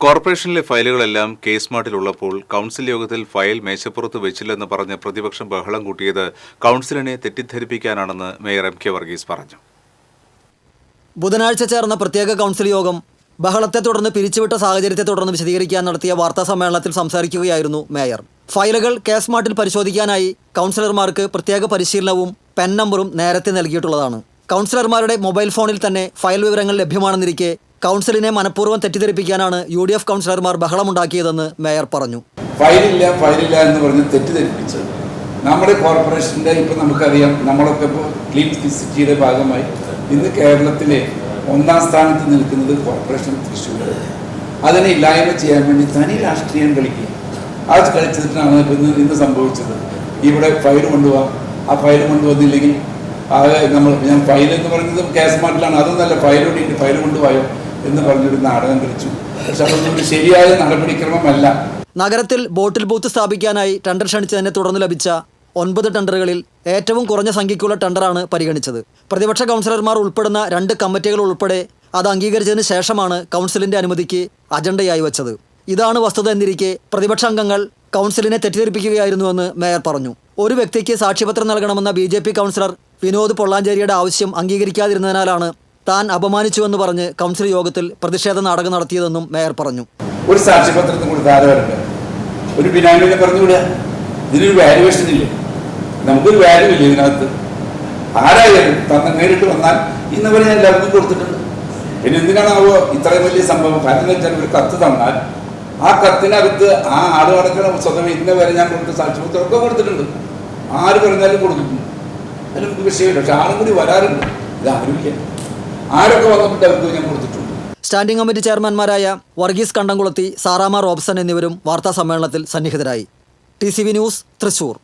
കോർപ്പറേഷനിലെ ഫയലുകളെല്ലാം കേസ് മാർട്ടിലുള്ളപ്പോൾ കൗൺസിൽ യോഗത്തിൽ ഫയൽ മേശപ്പുറത്ത് വെച്ചില്ലെന്ന് പറഞ്ഞ് പ്രതിപക്ഷം ബഹളം കൂട്ടിയത് കൗൺസിലിനെ തെറ്റിദ്ധരിപ്പിക്കാനാണെന്ന് മേയർ എം കെ വർഗീസ് പറഞ്ഞു. ബുധനാഴ്ച ചേർന്ന പ്രത്യേക കൗൺസിൽ യോഗം ബഹളത്തെ തുടർന്ന് പിരിച്ചുവിട്ട സാഹചര്യത്തെ തുടർന്ന് വിശദീകരിക്കാൻ നടത്തിയ വാർത്താ സമ്മേളനത്തിൽ സംസാരിക്കുകയായിരുന്നു മേയർ. ഫയലുകൾ കേസ് മാർട്ടിൽ പരിശോധിക്കാനായി കൗൺസിലർമാർക്ക് പ്രത്യേക പരിശീലനവും പെൻ നമ്പറും നേരത്തെ നൽകിയിട്ടുള്ളതാണ്. കൗൺസിലർമാരുടെ മൊബൈൽ ഫോണിൽ തന്നെ ഫയൽ വിവരങ്ങൾ ലഭ്യമാണെന്നിരിക്കെ കൗൺസിലിനെ മനഃപൂർവം തെറ്റിദ്ധരിപ്പിക്കാനാണ് യു ഡി എഫ് കൗൺസിലർമാർ ബഹളമുണ്ടാക്കിയതെന്ന് മേയർ പറഞ്ഞു. ഫയലില്ല ഫയലില്ല എന്ന് പറഞ്ഞ് തെറ്റിദ്ധരിപ്പിച്ച് നമ്മുടെ കോർപ്പറേഷന്റെ ഇപ്പം നമുക്കറിയാം നമ്മളൊക്കെ ഇപ്പോൾ ക്ലീൻ സിറ്റിയുടെ ഭാഗമായി ഇന്ന് കേരളത്തിലെ ഒന്നാം സ്ഥാനത്ത് നിൽക്കുന്നത് കോർപ്പറേഷൻ തൃശ്ശൂർ അതിനെ ഇല്ലായ്മ ചെയ്യാൻ വേണ്ടി തനി രാഷ്ട്രീയം കളിക്കുക. അത് കളിച്ചിട്ടാണ് ഇന്ന് ഇന്ന് സംഭവിച്ചത്. ഇവിടെ ഫയൽ കൊണ്ടുപോകാം ആ ഫയൽ കൊണ്ടുവന്നില്ലെങ്കിൽ ആകെ നമ്മൾ ഞാൻ ഫയൽ എന്ന് പറയുന്നത് കേസ് മാറ്റിലാണ്. അതൊന്നല്ല ഫയൽ വേണ്ടിയിട്ട് ഫയൽ കൊണ്ടുപോയോ? എന്ന് പറഞ്ഞൊരു നാടകം കളിച്ചു. പക്ഷെ ശരിയായ നടപടിക്രമമല്ല. നഗരത്തിൽ ബോട്ടിൽ ബൂത്ത് സ്ഥാപിക്കാനായി ടെണ്ടർ ക്ഷണിച്ചതിനെ തുടർന്ന് ലഭിച്ച ഒൻപത് ടെണ്ടറുകളിൽ ഏറ്റവും കുറഞ്ഞ സംഖ്യയ്ക്കുള്ള ടെണ്ടറാണ് പരിഗണിച്ചത്. പ്രതിപക്ഷ കൗൺസിലർമാർ ഉൾപ്പെടുന്ന രണ്ട് കമ്മിറ്റികൾ ഉൾപ്പെടെ അത് അംഗീകരിച്ചതിന് ശേഷമാണ് കൗൺസിലിന്റെ അനുമതിക്ക് അജണ്ടയായി വച്ചത്. ഇതാണ് വസ്തുത എന്നിരിക്കെ പ്രതിപക്ഷ അംഗങ്ങൾ കൗൺസിലിനെ തെറ്റിദ്ധരിപ്പിക്കുകയായിരുന്നുവെന്ന് മേയർ പറഞ്ഞു. ഒരു വ്യക്തിക്ക് സാക്ഷ്യപത്രം നൽകണമെന്ന ബി കൗൺസിലർ വിനോദ് പൊള്ളാഞ്ചേരിയുടെ ആവശ്യം അംഗീകരിക്കാതിരുന്നതിനാലാണ് താൻ അപമാനിച്ചുവെന്ന് പറഞ്ഞ് കൗൺസിൽ യോഗത്തിൽ പ്രതിഷേധ നാടകം നടത്തിയതെന്നും മേയർ പറഞ്ഞു. ഒരു സാക്ഷ്യപത്രത്തിന് കൂടി ആരെ വരട്ടെ ഒരു ബിനാമിനെ പറഞ്ഞുകൂടാ ഇതിനൊരു വാല്യുവേഷൻ ഇല്ലേ? നമുക്കൊരു വാല്യൂ ഇല്ല ഇതിനകത്ത്? ആരായാലും തന്നെ നേരിട്ട് വന്നാൽ ഇന്നവരെ ഞാൻ എല്ലാവർക്കും കൊടുത്തിട്ടുണ്ട്. പിന്നെ എന്തിനാണാവോ ഇത്രയും വലിയ സംഭവം? കാരണം എന്ന് വെച്ചാൽ ഒരു കത്ത് തന്നാൽ ആ കത്തിനകത്ത് ആ ആട് കടക്കണ സ്വതവേ ഇന്ന വരെ ഞാൻ കൊടുത്ത സാക്ഷ്യപത്രമൊക്കെ കൊടുത്തിട്ടുണ്ട്. ആര് പറഞ്ഞാലും കൊടുത്തിട്ടുണ്ട്. അതിന് നമുക്ക് വിഷയമില്ല. പക്ഷെ ആളും കൂടി വരാറുണ്ട്. ഇത് ആരുമില്ല. ആരൊക്കെ വന്നിട്ട് അവർക്ക് ഞാൻ കൊടുത്തിട്ടുണ്ട്. സ്റ്റാൻഡിംഗ് കമ്മിറ്റി ചെയർമാൻമാരായ വർഗീസ് കണ്ടംകുളത്തി സാറാമ റോബ്സൺ എന്നിവരും വാർത്താ സമ്മേളനത്തിൽ സന്നിഹിതരായി. T news Thrissur.